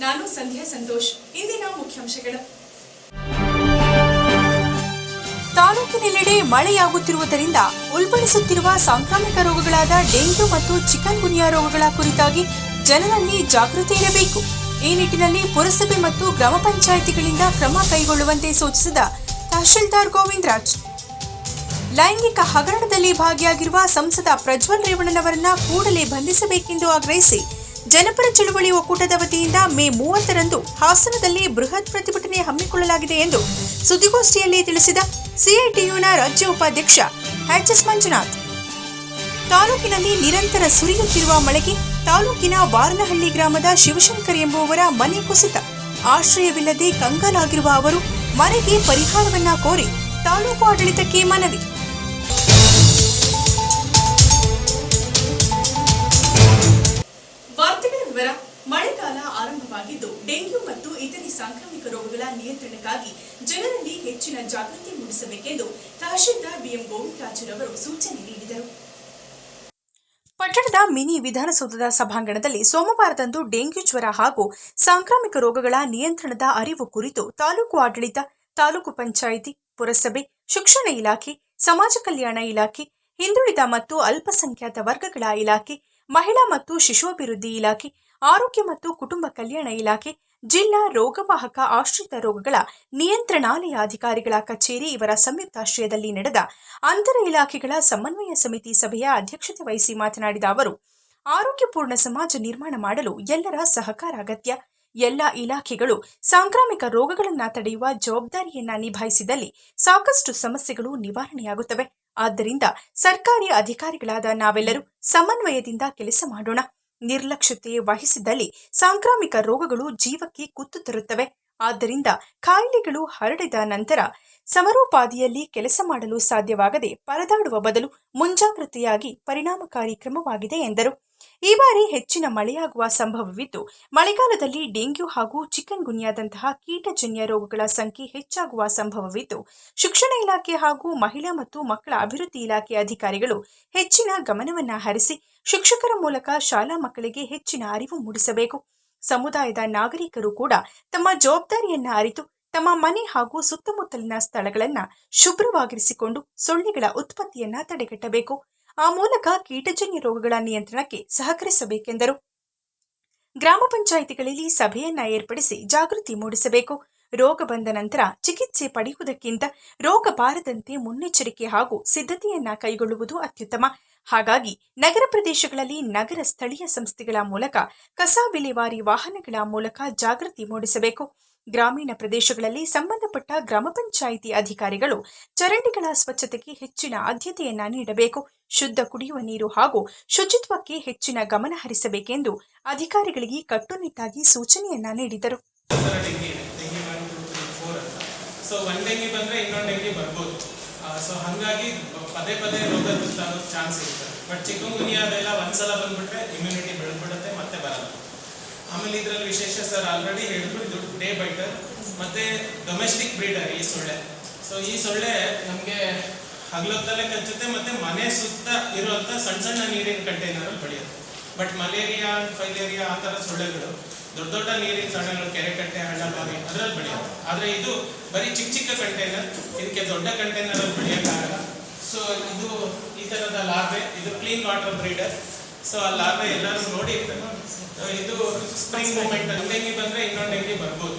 ನಾನು ಸಂಧ್ಯಾ ಸಂತೋಷ್. ಇಂದಿನ ಮುಖ್ಯಾಂಶಗಳು. ತಾಲೂಕಿನೆಲ್ಲೆಡೆ ಮಳೆಯಾಗುತ್ತಿರುವುದರಿಂದ ಉಲ್ಬಣಿಸುತ್ತಿರುವ ಸಾಂಕ್ರಾಮಿಕ ರೋಗಗಳಾದ ಡೆಂಗ್ಯು ಮತ್ತು ಚಿಕನ್ ಗುನ್ಯಾ ರೋಗಗಳ ಕುರಿತಾಗಿ ಜನರಲ್ಲಿ ಜಾಗೃತಿ ಇರಬೇಕು. ಈ ನಿಟ್ಟಿನಲ್ಲಿ ಪುರಸಭೆ ಮತ್ತು ಗ್ರಾಮ ಪಂಚಾಯಿತಿಗಳಿಂದ ಕ್ರಮ ಕೈಗೊಳ್ಳುವಂತೆ ಸೂಚಿಸಿದ ತಹಶೀಲ್ದಾರ್ ಗೋವಿಂದರಾಜ್. ಲೈಂಗಿಕ ಹಗರಣದಲ್ಲಿ ಭಾಗಿಯಾಗಿರುವ ಸಂಸದ ಪ್ರಜ್ವಲ್ ರೇವಣ್ಣನವರನ್ನ ಕೂಡಲೇ ಬಂಧಿಸಬೇಕೆಂದು ಆಗ್ರಹಿಸಿ ಜನಪರ ಚಳುವಳಿ ಒಕ್ಕೂಟದ ವತಿಯಿಂದ ಮೇ ಮೂವತ್ತರಂದು ಹಾಸನದಲ್ಲಿ ಬೃಹತ್ ಪ್ರತಿಭಟನೆ ಹಮ್ಮಿಕೊಳ್ಳಲಾಗಿದೆ ಎಂದು ಸುದ್ದಿಗೋಷ್ಠಿಯಲ್ಲಿ ತಿಳಿಸಿದ ಸಿಐಟಿಯುನ ರಾಜ್ಯ ಉಪಾಧ್ಯಕ್ಷ ಎಚ್ ಎಸ್ ಮಂಜುನಾಥ್. ತಾಲೂಕಿನಲ್ಲಿ ನಿರಂತರ ಸುರಿಯುತ್ತಿರುವ ಮಳೆಗೆ ತಾಲೂಕಿನ ವಾರನಹಳ್ಳಿ ಗ್ರಾಮದ ಶಿವಶಂಕರ್ ಎಂಬುವವರ ಮನೆ ಕುಸಿತ. ಆಶ್ರಯವಿಲ್ಲದೆ ಕಂಗಾಲಾಗಿರುವ ಅವರು ಮನೆಗೆ ಪರಿಹಾರವನ್ನ ಕೋರಿ ತಾಲೂಕು ಆಡಳಿತಕ್ಕೆ ಮನವಿ. ನಿಯಂತ್ರಣಕ್ಕಾಗಿ ಜನರಲ್ಲಿ ಹೆಚ್ಚಿನ ಜಾಗೃತಿ ಮೂಡಿಸಬೇಕೆಂದು ತಹಶೀಲ್ದಾರ್ ಬಿಎಂ ಗೋವಿಂದರಾಜುರವರು ಸೂಚನೆ ನೀಡಿದರು. ಪಟ್ಟಣದ ಮಿನಿ ವಿಧಾನಸೌಧದ ಸಭಾಂಗಣದಲ್ಲಿ ಸೋಮವಾರದಂದು ಡೆಂಗ್ಯೂ ಜ್ವರ ಹಾಗೂ ಸಾಂಕ್ರಾಮಿಕ ರೋಗಗಳ ನಿಯಂತ್ರಣದ ಅರಿವು ಕುರಿತು ತಾಲೂಕು ಆಡಳಿತ, ತಾಲೂಕು ಪಂಚಾಯಿತಿ, ಪುರಸಭೆ, ಶಿಕ್ಷಣ ಇಲಾಖೆ, ಸಮಾಜ ಕಲ್ಯಾಣ ಇಲಾಖೆ, ಹಿಂದುಳಿದ ಮತ್ತು ಅಲ್ಪಸಂಖ್ಯಾತ ವರ್ಗಗಳ ಇಲಾಖೆ, ಮಹಿಳಾ ಮತ್ತು ಶಿಶುಅಭಿವೃದ್ಧಿ ಇಲಾಖೆ, ಆರೋಗ್ಯ ಮತ್ತು ಕುಟುಂಬ ಕಲ್ಯಾಣ ಇಲಾಖೆ ಜಿಲ್ಲಾ ರೋಗವಾಹಕ ಆಶ್ರಿತ ರೋಗಗಳ ನಿಯಂತ್ರಣಾಲಯ ಅಧಿಕಾರಿಗಳ ಕಚೇರಿ ಇವರ ಸಂಯುಕ್ತಾಶ್ರಯದಲ್ಲಿ ನಡೆದ ಅಂತರ ಇಲಾಖೆಗಳ ಸಮನ್ವಯ ಸಮಿತಿ ಸಭೆಯ ಅಧ್ಯಕ್ಷತೆ ವಹಿಸಿ ಮಾತನಾಡಿದ ಅವರು, ಆರೋಗ್ಯಪೂರ್ಣ ಸಮಾಜ ನಿರ್ಮಾಣ ಮಾಡಲು ಎಲ್ಲರ ಸಹಕಾರ ಅಗತ್ಯ. ಎಲ್ಲ ಇಲಾಖೆಗಳು ಸಾಂಕ್ರಾಮಿಕ ರೋಗಗಳನ್ನು ತಡೆಯುವ ಜವಾಬ್ದಾರಿಯನ್ನ ನಿಭಾಯಿಸಿದಲ್ಲಿ ಸಾಕಷ್ಟು ಸಮಸ್ಯೆಗಳು ನಿವಾರಣೆಯಾಗುತ್ತವೆ. ಆದ್ದರಿಂದ ಸರ್ಕಾರಿ ಅಧಿಕಾರಿಗಳಾದ ನಾವೆಲ್ಲರೂ ಸಮನ್ವಯದಿಂದ ಕೆಲಸ ಮಾಡೋಣ. ನಿರ್ಲಕ್ಷ್ಯತೆ ವಹಿಸಿದಲ್ಲಿ ಸಾಂಕ್ರಾಮಿಕ ರೋಗಗಳು ಜೀವಕ್ಕೆ ಕುತ್ತು ತರುತ್ತವೆ. ಆದ್ದರಿಂದ ಕಾಯಿಲೆಗಳು ಹರಡಿದ ನಂತರ ಸಮರೋಪಾದಿಯಲ್ಲಿ ಕೆಲಸ ಮಾಡಲು ಸಾಧ್ಯವಾಗದೆ ಪರದಾಡುವ ಬದಲು ಮುಂಜಾಗ್ರತೆಯಾಗಿ ಪರಿಣಾಮಕಾರಿ ಕ್ರಮವಾಗಿದೆ ಎಂದರು. ಈ ಬಾರಿ ಹೆಚ್ಚಿನ ಮಳೆಯಾಗುವ ಸಂಭವವಿದ್ದು, ಮಳೆಗಾಲದಲ್ಲಿ ಡೆಂಗ್ಯೂ ಹಾಗೂ ಚಿಕನ್ ಗುನ್ಯಾದಂತಹ ಕೀಟಜನ್ಯ ರೋಗಗಳ ಸಂಖ್ಯೆ ಹೆಚ್ಚಾಗುವ ಸಂಭವವಿದ್ದು, ಶಿಕ್ಷಣ ಇಲಾಖೆ ಹಾಗೂ ಮಹಿಳಾ ಮತ್ತು ಮಕ್ಕಳ ಅಭಿವೃದ್ಧಿ ಇಲಾಖೆ ಅಧಿಕಾರಿಗಳು ಹೆಚ್ಚಿನ ಗಮನವನ್ನು ಹರಿಸಿ ಶಿಕ್ಷಕರ ಮೂಲಕ ಶಾಲಾ ಮಕ್ಕಳಿಗೆ ಹೆಚ್ಚಿನ ಅರಿವು ಮೂಡಿಸಬೇಕು. ಸಮುದಾಯದ ನಾಗರಿಕರು ಕೂಡ ತಮ್ಮ ಜವಾಬ್ದಾರಿಯನ್ನ ಅರಿತು, ತಮ್ಮ ಮನೆ ಹಾಗೂ ಸುತ್ತಮುತ್ತಲಿನ ಸ್ಥಳಗಳನ್ನ ಶುಭ್ರವಾಗಿರಿಸಿಕೊಂಡು ಸೊಳ್ಳೆಗಳ ಉತ್ಪತ್ತಿಯನ್ನ ತಡೆಗಟ್ಟಬೇಕು. ಆ ಮೂಲಕ ಕೀಟಜನ್ಯ ರೋಗಗಳ ನಿಯಂತ್ರಣಕ್ಕೆ ಸಹಕರಿಸಬೇಕೆಂದರು. ಗ್ರಾಮ ಪಂಚಾಯಿತಿಗಳಲ್ಲಿ ಸಭೆಯನ್ನ ಏರ್ಪಡಿಸಿ ಜಾಗೃತಿ ಮೂಡಿಸಬೇಕು. ರೋಗ ಬಂದ ನಂತರ ಚಿಕಿತ್ಸೆ ಪಡೆಯುವುದಕ್ಕಿಂತ ರೋಗ ಬಾರದಂತೆ ಮುನ್ನೆಚ್ಚರಿಕೆ ಹಾಗೂ ಸಿದ್ಧತೆಯನ್ನ ಕೈಗೊಳ್ಳುವುದು ಅತ್ಯುತ್ತಮ. ಹಾಗಾಗಿ ನಗರ ಪ್ರದೇಶಗಳಲ್ಲಿ ನಗರ ಸ್ಥಳೀಯ ಸಂಸ್ಥೆಗಳ ಮೂಲಕ ಕಸ ವಿಲೇವಾರಿ ವಾಹನಗಳ ಮೂಲಕ ಜಾಗೃತಿ ಮೂಡಿಸಬೇಕು. ಗ್ರಾಮೀಣ ಪ್ರದೇಶಗಳಲ್ಲಿ ಸಂಬಂಧಪಟ್ಟ ಗ್ರಾಮ ಪಂಚಾಯಿತಿ ಅಧಿಕಾರಿಗಳು ಚರಂಡಿಗಳ ಸ್ವಚ್ಛತೆಗೆ ಹೆಚ್ಚಿನ ಆದ್ಯತೆಯನ್ನ ನೀಡಬೇಕು. ಶುದ್ಧ ಕುಡಿಯುವ ನೀರು ಹಾಗೂ ಶುಚಿತ್ವಕ್ಕೆ ಹೆಚ್ಚಿನ ಗಮನ ಹರಿಸಬೇಕೆಂದು ಅಧಿಕಾರಿಗಳಿಗೆ ಕಟ್ಟುನಿಟ್ಟಾಗಿ ಸೂಚನೆಯನ್ನ ನೀಡಿದರು. ಸೊ ಒನ್ ಡೆಂಗಿ ಬಂದರೆ ಇನ್ನೊಂದು ಡೆಂಗಿ ಬರ್ಬೋದು. ಸೊ ಹಾಗಾಗಿ ಪದೇ ಪದೇ ರೋಗ ಗೊತ್ತಾಗೋ ಚಾನ್ಸ್ ಇರುತ್ತೆ. ಬಟ್ ಚಿಕ್ಕುಂಗುನಿಯಾ ಅದೆಲ್ಲ ಒಂದ್ಸಲ ಬಂದ್ಬಿಟ್ರೆ ಇಮ್ಯುನಿಟಿ ಬೆಳೆದ್ಬಿಡುತ್ತೆ ಮತ್ತೆ ಬರಲ್ಲ. ಆಮೇಲೆ ಇದರಲ್ಲಿ ವಿಶೇಷ ಸರ್ ಆಲ್ರೆಡಿ ಹೇಳಿದ್ರು, ಇದು ಡೇ ಬೈಟರ್ ಮತ್ತೆ ಡೊಮೆಸ್ಟಿಕ್ ಬ್ರೀಡರ್ ಈ ಸೊಳ್ಳೆ. ಸೊ ಈ ಸೊಳ್ಳೆ ನಮಗೆ ಹಗಲೊತ್ತಲ್ಲೇ ಕಚ್ಚುತ್ತೆ, ಮತ್ತೆ ಮನೆ ಸುತ್ತ ಇರುವಂಥ ಸಣ್ಣ ಸಣ್ಣ ನೀರಿನ ಕಂಟೈನರ್ ಬೆಳೆಯುತ್ತೆ. ಬಟ್ ಮಲೇರಿಯಾ ಫೈಲೇರಿಯಾ ಆ ಥರ ಸೊಳ್ಳೆಗಳು ದೊಡ್ಡ ದೊಡ್ಡ ನೀರಿನ ಸೊಳ್ಳೆಗಳು, ಕೆರೆ ಕಟ್ಟೆ, ಹಳ್ಳ ಬಾವಿ, ಅದರಲ್ಲಿ ಬೆಳೆಯುತ್ತೆ ಆದರೆ ಇದು ಬರೀ ಚಿಕ್ಕ ಚಿಕ್ಕ ಕಂಟೈನರ್, ಇದಕ್ಕೆ ದೊಡ್ಡ ಕಂಟೈನರ್ ಅಲ್ಲಿ ಬೆಳೆಯೋಕ್ಕಾಗಲ್ಲ ಸೊ ಇದು ಈ ಥರದ ಲಾರ್ವೆ, ಇದು ಕ್ಲೀನ್ ವಾಟರ್ ಬ್ರೀಡರ್ ಸೊ ಆ ಲಾರ್ವೆ ಎಲ್ಲರೂ ನೋಡಿ ಇದು ಸ್ಪ್ರಿಂಗ್ ಮೂಮೆಂಟ್ ಒಂದು ಹೆಂಗಿ ಬಂದರೆ ಇನ್ನೊಂದು ಹೆಂಗಿ ಬರ್ಬೋದು.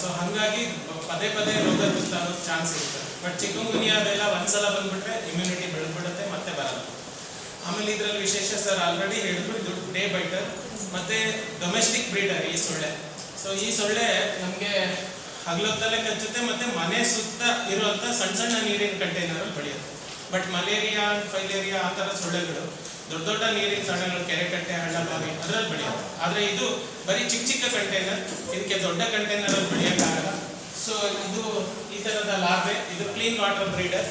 ಸೊ ಹಾಗಾಗಿ ಪದೇ ಪದೇ ರೋಗ ಬಿಡ್ತಾರೋ ಚಾನ್ಸ್ ಇರುತ್ತೆ. ಬಟ್ ಚಿಕ್ಕುಂಗುನಿಯಾ ಅದೆಲ್ಲ ಒಂದ್ಸಲ ಬಂದ್ಬಿಟ್ರೆ ಇಮ್ಯುನಿಟಿ ಬೆಳೆದ್ಬಿಡುತ್ತೆ ಮತ್ತೆ ಬರಲ್ಲ. ಆಮೇಲೆ ಇದರಲ್ಲಿ ವಿಶೇಷ ಸರ್ ಆಲ್ರೆಡಿ ಹೇಳಿದ್ರು, ಇದು ಡೇ ಬೈಟರ್ ಮತ್ತೆ ಡೊಮೆಸ್ಟಿಕ್ ಬ್ರೀಡರ್ ಈ ಸೊಳ್ಳೆ. ಸೊ ಈ ಸೊಳ್ಳೆ ನಮಗೆ ಹಗಲೊತ್ತಲ್ಲೇ ಕಚ್ಚುತ್ತೆ, ಮತ್ತೆ ಮನೆ ಸುತ್ತ ಇರುವಂಥ ಸಣ್ಣ ಸಣ್ಣ ನೀರಿನ ಕಂಟೈನರ್ ಬೆಳೆಯುತ್ತೆ. ಬಟ್ ಮಲೇರಿಯಾ ಫೈಲೇರಿಯಾ ಆ ಥರ ಸೊಳ್ಳೆಗಳು ದೊಡ್ಡ ದೊಡ್ಡ ನೀರಿನ ಸೊಳ್ಳೆಗಳು ಕೆರೆ ಕಟ್ಟೆ ಹಳ್ಳ ಬಾವಿ ಅದರಲ್ಲಿ ಬೆಳೆಯುತ್ತೆ. ಆದರೆ ಇದು ಬರೀ ಚಿಕ್ಕ ಚಿಕ್ಕ ಕಂಟೈನರ್ ಇದಕ್ಕೆ ದೊಡ್ಡ ಕಂಟೈನರಲ್ಲಿ ಬೆಳೆಯೋಕ್ಕಾಗಲ್ಲ ಸೊ ಇದು ಈ ಥರದ ಲಾರ್ವೆ, ಇದು ಕ್ಲೀನ್ ವಾಟರ್ ಬ್ರೀಡರ್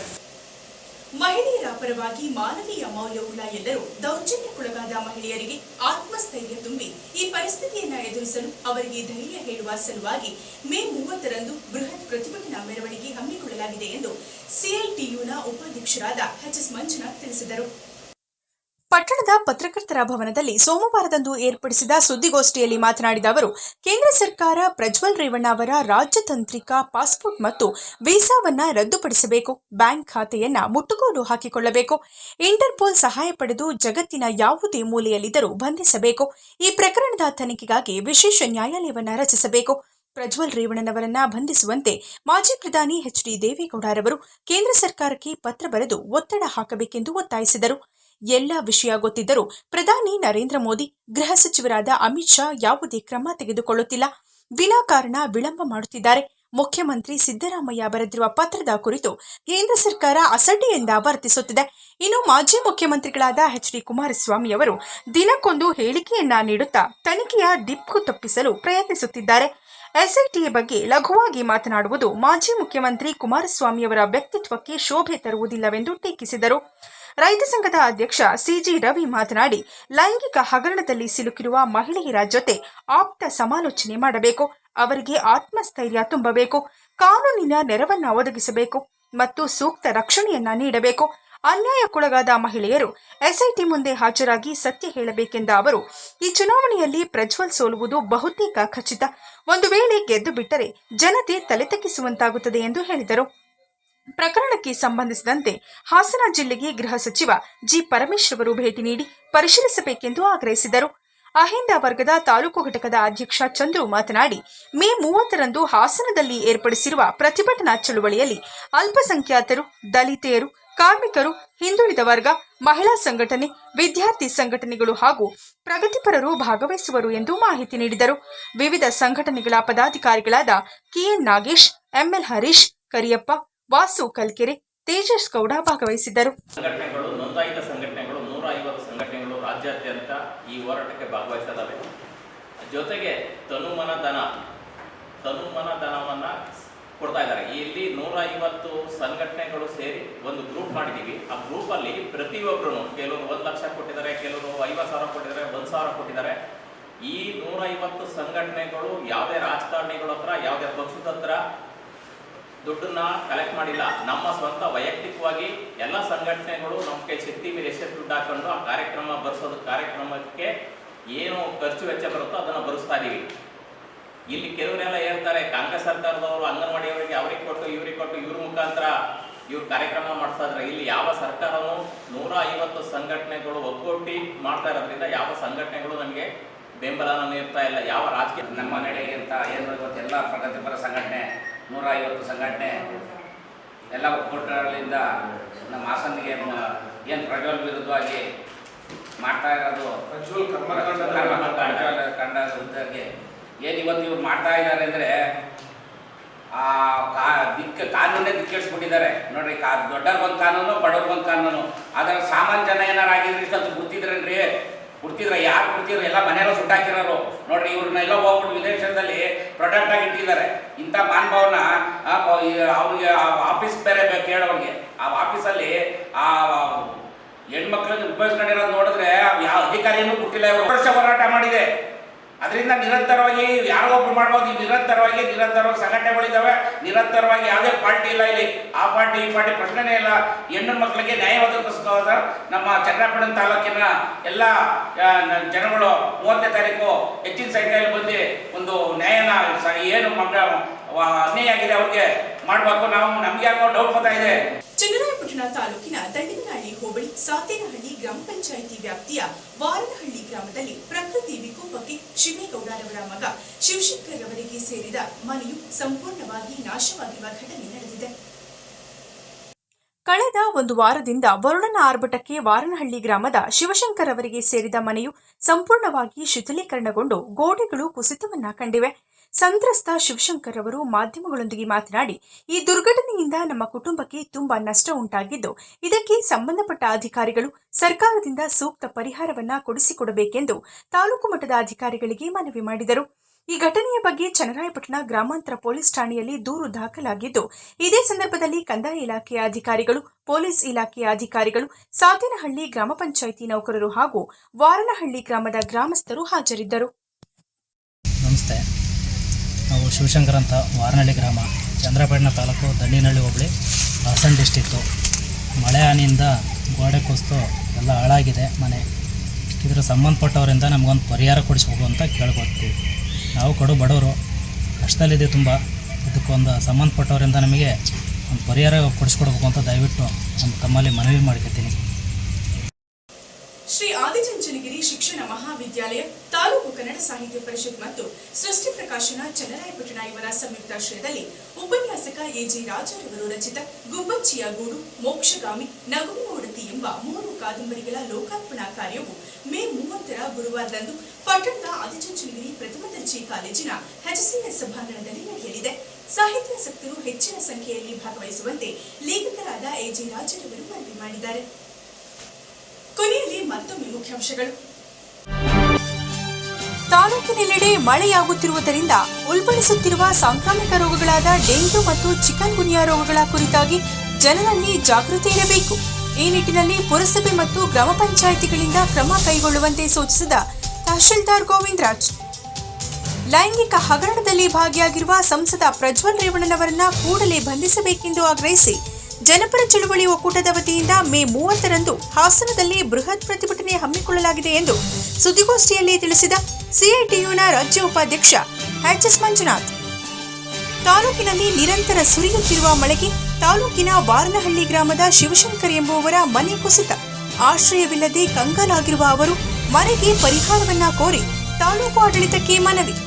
ಮಹಿಳೆಯರ ಪರವಾಗಿ ಮಾನವೀಯ ಮೌಲ್ಯವುಳ್ಳ ಎಲ್ಲರೂ ದೌರ್ಜನ್ಯಕ್ಕೊಳಗಾದ ಮಹಿಳೆಯರಿಗೆ ಆತ್ಮಸ್ಥೈರ್ಯ ತುಂಬಿ ಈ ಪರಿಸ್ಥಿತಿಯನ್ನ ಎದುರಿಸಲು ಅವರಿಗೆ ಧೈರ್ಯ ಹೇಳುವ ಸಲುವಾಗಿ ಮೇ ಮೂವತ್ತರಂದು ಬೃಹತ್ ಪ್ರತಿಭಟನಾ ಮೆರವಣಿಗೆ ಹಮ್ಮಿಕೊಳ್ಳಲಾಗಿದೆ ಎಂದು ಸಿಐಟಿಯುನ ಉಪಾಧ್ಯಕ್ಷರಾದ ಎಚ್ ಎಸ್ ಮಂಜುನಾಥ್ ತಿಳಿಸಿದರು. ಪಟ್ಟಣದ ಪತ್ರಕರ್ತರ ಭವನದಲ್ಲಿ ಸೋಮವಾರದಂದು ಏರ್ಪಡಿಸಿದ ಸುದ್ದಿಗೋಷ್ಠಿಯಲ್ಲಿ ಮಾತನಾಡಿದ ಅವರು, ಕೇಂದ್ರ ಸರ್ಕಾರ ಪ್ರಜ್ವಲ್ ರೇವಣ್ಣ ಅವರ ರಾಜತಾಂತ್ರಿಕ ಪಾಸ್ಪೋರ್ಟ್ ಮತ್ತು ವೀಸಾವನ್ನ ರದ್ದುಪಡಿಸಬೇಕು, ಬ್ಯಾಂಕ್ ಖಾತೆಯನ್ನ ಮುಟ್ಟುಗೋಲು ಹಾಕಿಕೊಳ್ಳಬೇಕು, ಇಂಟರ್ಪೋಲ್ ಸಹಾಯ ಪಡೆದು ಜಗತ್ತಿನ ಯಾವುದೇ ಮೂಲೆಯಲ್ಲಿದ್ದರೂ ಬಂಧಿಸಬೇಕು, ಈ ಪ್ರಕರಣದ ತನಿಖೆಗಾಗಿ ವಿಶೇಷ ನ್ಯಾಯಾಲಯವನ್ನ ರಚಿಸಬೇಕು. ಪ್ರಜ್ವಲ್ ರೇವಣ್ಣನವರನ್ನ ಬಂಧಿಸುವಂತೆ ಮಾಜಿ ಪ್ರಧಾನಿ ಎಚ್ ಡಿ ದೇವೇಗೌಡರವರು ಕೇಂದ್ರ ಸರ್ಕಾರಕ್ಕೆ ಪತ್ರ ಬರೆದು ಒತ್ತಡ ಹಾಕಬೇಕೆಂದು ಒತ್ತಾಯಿಸಿದರು. ಎಲ್ಲ ವಿಷಯ ಗೊತ್ತಿದ್ದರೂ ಪ್ರಧಾನಿ ನರೇಂದ್ರ ಮೋದಿ, ಗೃಹ ಸಚಿವರಾದ ಅಮಿತ್ ಶಾ ಯಾವುದೇ ಕ್ರಮ ತೆಗೆದುಕೊಳ್ಳುತ್ತಿಲ್ಲ. ವಿನಾಕಾರಣ ವಿಳಂಬ ಮಾಡುತ್ತಿದ್ದಾರೆ. ಮುಖ್ಯಮಂತ್ರಿ ಸಿದ್ದರಾಮಯ್ಯ ಬರೆದಿರುವ ಪತ್ರದ ಕುರಿತು ಕೇಂದ್ರ ಸರ್ಕಾರ ಅಸಡ್ಡೆಯಿಂದ ವರ್ತಿಸುತ್ತಿದೆ. ಇನ್ನು ಮಾಜಿ ಮುಖ್ಯಮಂತ್ರಿಗಳಾದ ಎಚ್ ಡಿ ಕುಮಾರಸ್ವಾಮಿ ಅವರು ದಿನಕ್ಕೊಂದು ಹೇಳಿಕೆಯನ್ನ ನೀಡುತ್ತಾ ತನಿಖೆಯ ದಿಪ್ಪು ತಪ್ಪಿಸಲು ಪ್ರಯತ್ನಿಸುತ್ತಿದ್ದಾರೆ. ಎಸ್ಐಟಿ ಬಗ್ಗೆ ಲಘುವಾಗಿ ಮಾತನಾಡುವುದು ಮಾಜಿ ಮುಖ್ಯಮಂತ್ರಿ ಕುಮಾರಸ್ವಾಮಿಯವರ ವ್ಯಕ್ತಿತ್ವಕ್ಕೆ ಶೋಭೆ ತರುವುದಿಲ್ಲವೆಂದು ಟೀಕಿಸಿದರು. ರೈತ ಸಂಘದ ಅಧ್ಯಕ್ಷ ಸಿಜಿ ರವಿ ಮಾತನಾಡಿ, ಲೈಂಗಿಕ ಹಗರಣದಲ್ಲಿ ಸಿಲುಕಿರುವ ಮಹಿಳೆಯರ ಜೊತೆ ಆಪ್ತ ಸಮಾಲೋಚನೆ ಮಾಡಬೇಕು. ಅವರಿಗೆ ಆತ್ಮಸ್ಥೈರ್ಯ ತುಂಬಬೇಕು. ಕಾನೂನಿನ ನೆರವನ್ನ ಒದಗಿಸಬೇಕು ಮತ್ತು ಸೂಕ್ತ ರಕ್ಷಣೆಯನ್ನ ನೀಡಬೇಕು. ಅನ್ಯಾಯಕ್ಕೊಳಗಾದ ಮಹಿಳೆಯರು ಎಸ್ಐಟಿ ಮುಂದೆ ಹಾಜರಾಗಿ ಸತ್ಯ ಹೇಳಬೇಕೆಂದ ಅವರು, ಈ ಚುನಾವಣೆಯಲ್ಲಿ ಪ್ರಜ್ವಲ್ ಸೋಲುವುದು ಬಹುತೇಕ ಖಚಿತ. ಒಂದು ವೇಳೆ ಗೆದ್ದು ಬಿಟ್ಟರೆ ಜನತೆ ತಲೆ ತಗ್ಗಿಸುವಂತಾಗುತ್ತದೆ ಎಂದು ಹೇಳಿದರು. ಪ್ರಕರಣಕ್ಕೆ ಸಂಬಂಧಿಸಿದಂತೆ ಹಾಸನ ಜಿಲ್ಲೆಗೆ ಗೃಹ ಸಚಿವ ಜಿ ಪರಮೇಶ್ ಅವರು ಭೇಟಿ ನೀಡಿ ಪರಿಶೀಲಿಸಬೇಕೆಂದು ಆಗ್ರಹಿಸಿದರು. ಅಹಿಂದ ವರ್ಗದ ತಾಲೂಕು ಘಟಕದ ಅಧ್ಯಕ್ಷ ಚಂದ್ರು ಮಾತನಾಡಿ, ಮೇ ಮೂವತ್ತರಂದು ಹಾಸನದಲ್ಲಿ ಏರ್ಪಡಿಸಿರುವ ಪ್ರತಿಭಟನಾ ಚಳುವಳಿಯಲ್ಲಿ ಅಲ್ಪಸಂಖ್ಯಾತರು, ದಲಿತೆಯರು ಕಾರ್ಮಿಕರು, ಹಿಂದುಳಿದ ವರ್ಗ, ಮಹಿಳಾ ಸಂಘಟನೆ, ವಿದ್ಯಾರ್ಥಿ ಸಂಘಟನೆಗಳು ಹಾಗೂ ಪ್ರಗತಿಪರರು ಭಾಗವಹಿಸುವರು ಎಂದು ಮಾಹಿತಿ ನೀಡಿದರು. ವಿವಿಧ ಸಂಘಟನೆಗಳ ಪದಾಧಿಕಾರಿಗಳಾದ K N Nagesh M L Harish, Kariyappa, Vasu Kalkere, Tejas Gowda ಭಾಗವಹಿಸಿದ್ದರು. ಸಂಘಟನೆಗಳು, ನೋಂದಾಯಿತ ಸಂಘಟನೆಗಳು ನೂರ ಐವತ್ತು ಸಂಘಟನೆಗಳು ರಾಜ್ಯಾದ್ಯಂತ ಈ ಹೋರಾಟಕ್ಕೆ ಜೊತೆಗೆ ತನುಮನ ಧನವನ್ನು ಕೊಡ್ತಾ ಇದ್ದಾರೆ. ಇಲ್ಲಿ ನೂರ ಐವತ್ತು ಸಂಘಟನೆಗಳು ಸೇರಿ ಒಂದು ಗ್ರೂಪ್ ಮಾಡಿದ್ದೀವಿ. ಆ ಗ್ರೂಪಲ್ಲಿ ಪ್ರತಿಯೊಬ್ಬರು ಕೆಲವರು ಒಂದು ಲಕ್ಷ ಕೊಟ್ಟಿದ್ದಾರೆ, ಕೆಲವರು ಐವತ್ತು ಸಾವಿರ ಕೊಟ್ಟಿದ್ದಾರೆ, ಒಂದು ಸಾವಿರ ಕೊಟ್ಟಿದ್ದಾರೆ. ಈ ನೂರ ಐವತ್ತು ಸಂಘಟನೆಗಳು ಯಾವುದೇ ರಾಜಕಾರಣಿಗಳ ಹತ್ರ, ಯಾವುದೇ ಪಕ್ಷದ ಹತ್ರ ದುಡ್ಡನ್ನ ಕಲೆಕ್ಟ್ ಮಾಡಿಲ್ಲ. ನಮ್ಮ ಸ್ವಂತ ವೈಯಕ್ತಿಕವಾಗಿ ಎಲ್ಲ ಸಂಘಟನೆಗಳು ನಮ್ಮ ಕೈ ಶಕ್ತಿ ಮೇಲೆ ಎಷ್ಟು ದುಡ್ಡು ಹಾಕೊಂಡು ಆ ಕಾರ್ಯಕ್ರಮ ಬರ್ಸೋದು, ಕಾರ್ಯಕ್ರಮಕ್ಕೆ ಏನು ಖರ್ಚು ವೆಚ್ಚ ಬರುತ್ತೋ ಅದನ್ನು ಬರೆಸ್ತಾ ಇದೀವಿ. ಇಲ್ಲಿ ಕೆಲವರೆಲ್ಲ ಹೇಳ್ತಾರೆ ಕಾಂಗ್ರೆಸ್ ಸರ್ಕಾರದವರು ಅಂಗನವಾಡಿಯವರಿಗೆ ಅವ್ರಿಗೆ ಕೊಟ್ಟು ಇವ್ರಿಗೆ ಕೊಟ್ಟು ಇವ್ರ ಮುಖಾಂತರ ಇವ್ರು ಕಾರ್ಯಕ್ರಮ ಮಾಡ್ತಾ ಇದ್ರೆ. ಇಲ್ಲಿ ಯಾವ ಸರ್ಕಾರವೂ ನೂರ ಐವತ್ತು ಸಂಘಟನೆಗಳು ಒಗ್ಗೂಟಿ ಮಾಡ್ತಾ ಇರೋದ್ರಿಂದ ಯಾವ ಸಂಘಟನೆಗಳು ನಮಗೆ ಬೆಂಬಲನ ನೀಡ್ತಾ ಇಲ್ಲ. ಯಾವ ರಾಜಕೀಯ ನಮ್ಮ ನಡೆಗೆ ಅಂತ ಏನು ಇವತ್ತೆಲ್ಲ ಪ್ರಗತಿಪರ ಸಂಘಟನೆ ನೂರ ಐವತ್ತು ಸಂಘಟನೆ ಎಲ್ಲ ಒಕ್ಕೂಟಗಳಿಂದ ನಮ್ಮ ಹಾಸನಿಗೆ ಏನು ಪ್ರಜ್ವಲ್ ವಿರುದ್ಧವಾಗಿ ಮಾಡ್ತಾ ಇರೋದು ಪ್ರಜ್ವಲ್ ಕಂಡ ವಿರುದ್ಧವಾಗಿ ಏನು ಇವತ್ತು ಇವ್ರು ಮಾಡ್ತಾ ಇದ್ದಾರೆ ಅಂದರೆ, ಆ ಕಾ ದಿಕ್ಕ ಕಾನೂನೇ ದಿಕ್ಕಿಡಿಸ್ಬಿಟ್ಟಿದ್ದಾರೆ ನೋಡ್ರಿ, ಕಾ ದೊಡ್ಡವ್ರಿಗೊಂದು ಕಾನೂನು ಬಡವ್ರಿಗೊಂದು ಕಾನೂನು. ಆದರೆ ಸಾಮಾನ್ಯ ಜನ ಏನಾರು ಆಗಿದ್ರೆ ಇಷ್ಟೊತ್ತು ಗುರ್ತಿದ್ರೇನ್ರಿ? ಗುರ್ತಿದ್ರೆ ಯಾರು ಗುರ್ತಿದ್ರು ಎಲ್ಲ ಮನೆಯಲ್ಲೂ ಸುಟ್ಟಾಕಿರೋರು ನೋಡ್ರಿ, ಇವ್ರನ್ನ ಹೋಗ್ಬಿಟ್ಟು ವಿದೇಶದಲ್ಲಿ ಪ್ರೊಡಕ್ಟ್ ಆಗಿ ಇಟ್ಟಿದ್ದಾರೆ. ಇಂಥ ಮಾನ್ಭಾವನ ಅವ್ರಿಗೆ ಆಫೀಸ್ ಬೇರೆ ಬೇಕು ಹೇಳೋರಿಗೆ ಆ ಆಫೀಸಲ್ಲಿ, ಆ, ಹೆಣ್ಮಕ್ಳನ್ನ ಉಪಯೋಗಿಸ್ಕೊಂಡಿರೋದು ನೋಡಿದ್ರೆ ಯಾವ ಅಧಿಕಾರಿಯನ್ನು ಇವರು. ವರ್ಷ ಹೋರಾಟ ಮಾಡಿದೆ. ಅದರಿಂದ ನಿರಂತರವಾಗಿ ಯಾರೋ ಒಬ್ರು ಮಾಡ್ಬೋದು, ನಿರಂತರವಾಗಿ ನಿರಂತರವಾಗಿ ಸಂಘಟನೆಗಳಿದ್ದಾವೆ. ನಿರಂತರವಾಗಿ ಯಾವುದೇ ಪಾರ್ಟಿ ಇಲ್ಲ ಇಲ್ಲಿ. ಆ ಪಾರ್ಟಿ, ಈ ಪಾರ್ಟಿ ಪ್ರಶ್ನೆನೇ ಇಲ್ಲ. ಹೆಣ್ಣು ಮಕ್ಕಳಿಗೆ ನ್ಯಾಯ ಒದಗಿಸ್ಕೋದ ನಮ್ಮ ಚನ್ನಪಟ್ಟಣ ತಾಲೂಕಿನ ಎಲ್ಲ ಜನಗಳು ಮೂವತ್ತನೇ ತಾರೀಕು ಹೆಚ್ಚಿನ ಸಂಖ್ಯೆಯಲ್ಲಿ ಬಂದು ಒಂದು ನ್ಯಾಯನ ಏನು ಅನ್ಯಾಯ ಆಗಿದೆ ಅವ್ರಿಗೆ ಮಾಡಬೇಕು. ನಾವು ನಮ್ಗೆ ಯಾಕೋ ಡೌಟ್ ಬರ್ತಾ ಇದೆ. ಚನ್ನರಾಯಪಟ್ಟಣ ತಾಲೂಕಿನ ದಂಡಿನಹಳ್ಳಿ ಹೋಬಳಿ, ಸಾತೇನಹಳ್ಳಿ ಗ್ರಾಮ ಪಂಚಾಯಿತಿ ವ್ಯಾಪ್ತಿಯ ವಾರನಹಳ್ಳಿ ಗ್ರಾಮದಲ್ಲಿ ಪ್ರಕೃತಿ ವಿಕೋಪಕ್ಕೆ ಶಿವೇಗೌಡರವರ ಮಗ ಶಿವಶಂಕರ್ ಅವರಿಗೆ ಸೇರಿದ ಮನೆಯು ಸಂಪೂರ್ಣವಾಗಿ ನಾಶವಾಗಿರುವ ಘಟನೆ ನಡೆದಿದೆ. ಕಳೆದ ಒಂದು ವಾರದಿಂದ ವರುಣನ ಆರ್ಭಟಕ್ಕೆ ವಾರನಹಳ್ಳಿ ಗ್ರಾಮದ ಶಿವಶಂಕರ್ ಅವರಿಗೆ ಸೇರಿದ ಮನೆಯು ಸಂಪೂರ್ಣವಾಗಿ ಶಿಥಿಲೀಕರಣಗೊಂಡು ಗೋಡೆಗಳು ಕುಸಿತವನ್ನ ಕಂಡಿವೆ. ಸಂತ್ರಸ್ತ ಶಿವಶಂಕರ್ ಅವರು ಮಾಧ್ಯಮಗಳೊಂದಿಗೆ ಮಾತನಾಡಿ, ಈ ದುರ್ಘಟನೆಯಿಂದ ನಮ್ಮ ಕುಟುಂಬಕ್ಕೆ ತುಂಬಾ ನಷ್ಟ ಉಂಟಾಗಿದ್ದು, ಇದಕ್ಕೆ ಸಂಬಂಧಪಟ್ಟ ಅಧಿಕಾರಿಗಳು ಸರ್ಕಾರದಿಂದ ಸೂಕ್ತ ಪರಿಹಾರವನ್ನ ಕೊಡಿಸಿಕೊಡಬೇಕೆಂದು ತಾಲೂಕು ಮಟ್ಟದ ಅಧಿಕಾರಿಗಳಿಗೆ ಮನವಿ ಮಾಡಿದರು. ಈ ಘಟನೆಯ ಬಗ್ಗೆ ಚನ್ನರಾಯಪಟ್ಟಣ ಗ್ರಾಮಾಂತರ ಪೊಲೀಸ್ ಠಾಣೆಯಲ್ಲಿ ದೂರು ದಾಖಲಾಗಿದ್ದು, ಇದೇ ಸಂದರ್ಭದಲ್ಲಿ ಕಂದಾಯ ಇಲಾಖೆಯ ಅಧಿಕಾರಿಗಳು, ಪೊಲೀಸ್ ಇಲಾಖೆಯ ಅಧಿಕಾರಿಗಳು, ಸಾತಿನಹಳ್ಳಿ ಗ್ರಾಮ ಪಂಚಾಯಿತಿ ನೌಕರರು ಹಾಗೂ ವಾರನಹಳ್ಳಿ ಗ್ರಾಮದ ಗ್ರಾಮಸ್ಥರು ಹಾಜರಿದ್ದರು. ಶಿವಶಂಕರ್ ಅಂತ ವಾರನಹಳ್ಳಿ ಗ್ರಾಮ, ಚಂದ್ರಪೇಟ್ನ ತಾಲೂಕು ದಂಡಿನಹಳ್ಳಿ ಹೋಬಳಿ, ಹಾಸನ ಡಿಸ್ಟಿಕ್ಕು ಮಳೆ ಹಾನಿಯಿಂದ ಗೋಡೆ ಕುಸಿತು ಎಲ್ಲ ಹಾಳಾಗಿದೆ ಮನೆ. ಇದರ ಸಂಬಂಧಪಟ್ಟವರಿಂದ ನಮಗೊಂದು ಪರಿಹಾರ ಕೊಡಿಸ್ಬೇಕು ಅಂತ ಕೇಳ್ಕೊತೀವಿ ನಾವು ಕಡು ಬಡವರು ಕಷ್ಟದಲ್ಲಿದೆ ತುಂಬ. ಇದಕ್ಕೊಂದು ಸಂಬಂಧಪಟ್ಟವರಿಂದ ನಮಗೆ ಒಂದು ಪರಿಹಾರ ಕೊಡಿಸ್ಕೊಡ್ಬೇಕು ಅಂತ ದಯವಿಟ್ಟು ನಮ್ಮ ತಮ್ಮಲ್ಲಿ ಮನವಿ ಮಾಡ್ಕೊತೀನಿ. ಶ್ರೀ ಆದಿಚುಂಚನಗಿರಿ ಶಿಕ್ಷಣ ಮಹಾವಿದ್ಯಾಲಯ ತಾಲೂಕು ಕನ್ನಡ ಸಾಹಿತ್ಯ ಪರಿಷತ್ ಮತ್ತು ಸೃಷ್ಟಿ ಪ್ರಕಾಶನ ಚನ್ನರಾಯಪಟ್ಟಣ ಇವರ ಸಂಯುಕ್ತಾಶ್ರಯದಲ್ಲಿ ಉಪನ್ಯಾಸಕ ಎಜಿ ರಾಜರವರು ರಚಿತ ಗುಬ್ಬಚ್ಚಿಯ ಗೂಡು ಮೋಕ್ಷಗಾಮಿ ನಗುವಿನ ಒಡತಿ ಎಂಬ ಮೂರು ಕಾದಂಬರಿಗಳ ಲೋಕಾರ್ಪಣಾ ಕಾರ್ಯವು ಮೇ ಮೂವತ್ತರ ಗುರುವಾರದಂದು ಪಟ್ಟಣದ ಆದಿಚುಂಚನಗಿರಿ ಪ್ರಥಮ ದರ್ಜೆ ಕಾಲೇಜಿನ ಹೆಜಸಿನ ಸಭಾಂಗಣದಲ್ಲಿ ನಡೆಯಲಿದೆ. ಸಾಹಿತ್ಯಾಸಕ್ತರು ಹೆಚ್ಚಿನ ಸಂಖ್ಯೆಯಲ್ಲಿ ಭಾಗವಹಿಸುವಂತೆ ಲೇಖಕರಾದ ಎಜಿ ರಾಜರವರು ಮನವಿ ಮಾಡಿದ್ದಾರೆ. ಕೊನೆಯಲ್ಲಿ ಮತ್ತೊಮ್ಮೆ ಮುಖ್ಯಾಂಶಗಳು. ತಾಲೂಕಿನೆಲ್ಲೆಡೆ ಮಳೆಯಾಗುತ್ತಿರುವುದರಿಂದ ಉಲ್ಬಣಿಸುತ್ತಿರುವ ಸಾಂಕ್ರಾಮಿಕ ರೋಗಗಳಾದ ಡೆಂಗ್ಯೂ ಮತ್ತು ಚಿಕನ್ ಗುನ್ಯಾ ರೋಗಗಳ ಕುರಿತಾಗಿ ಜನರಲ್ಲಿ ಜಾಗೃತಿ ಇರಬೇಕು. ಈ ನಿಟ್ಟಿನಲ್ಲಿ ಪುರಸಭೆ ಮತ್ತು ಗ್ರಾಮ ಪಂಚಾಯಿತಿಗಳಿಂದ ಕ್ರಮ ಕೈಗೊಳ್ಳುವಂತೆ ಸೂಚಿಸಿದ ತಹಶೀಲ್ದಾರ್ ಗೋವಿಂದರಾಜ್. ಲೈಂಗಿಕ ಹಗರಣದಲ್ಲಿ ಭಾಗಿಯಾಗಿರುವ ಸಂಸದ ಪ್ರಜ್ವಲ್ ರೇವಣ್ಣನವರನ್ನ ಕೂಡಲೇ ಬಂಧಿಸಬೇಕೆಂದು ಆಗ್ರಹಿಸಿ ಜನಪರ ಚಳುವಳಿ ಒಕ್ಕೂಟದ ವತಿಯಿಂದ ಮೇ ಮೂವತ್ತರಂದು ಹಾಸನದಲ್ಲಿ ಬೃಹತ್ ಪ್ರತಿಭಟನೆ ಹಮ್ಮಿಕೊಳ್ಳಲಾಗಿದೆ ಎಂದು ಸುದ್ದಿಗೋಷ್ಠಿಯಲ್ಲಿ ತಿಳಿಸಿದ ಸಿಐಟಿಯುನ ರಾಜ್ಯ ಉಪಾಧ್ಯಕ್ಷ ಎಚ್ಎಸ್ ಮಂಜುನಾಥ್. ತಾಲೂಕಿನಲ್ಲಿ ನಿರಂತರ ಸುರಿಯುತ್ತಿರುವ ಮಳೆಗೆ ತಾಲೂಕಿನ ವಾರನಹಳ್ಳಿ ಗ್ರಾಮದ ಶಿವಶಂಕರ್ ಎಂಬುವವರ ಮನೆ ಕುಸಿತ. ಆಶ್ರಯವಿಲ್ಲದೆ ಕಂಗಾಲಾಗಿರುವ ಅವರು ಮನೆಗೆ ಪರಿಹಾರವನ್ನ ಕೋರಿ ತಾಲೂಕು ಆಡಳಿತಕ್ಕೆ ಮನವಿ.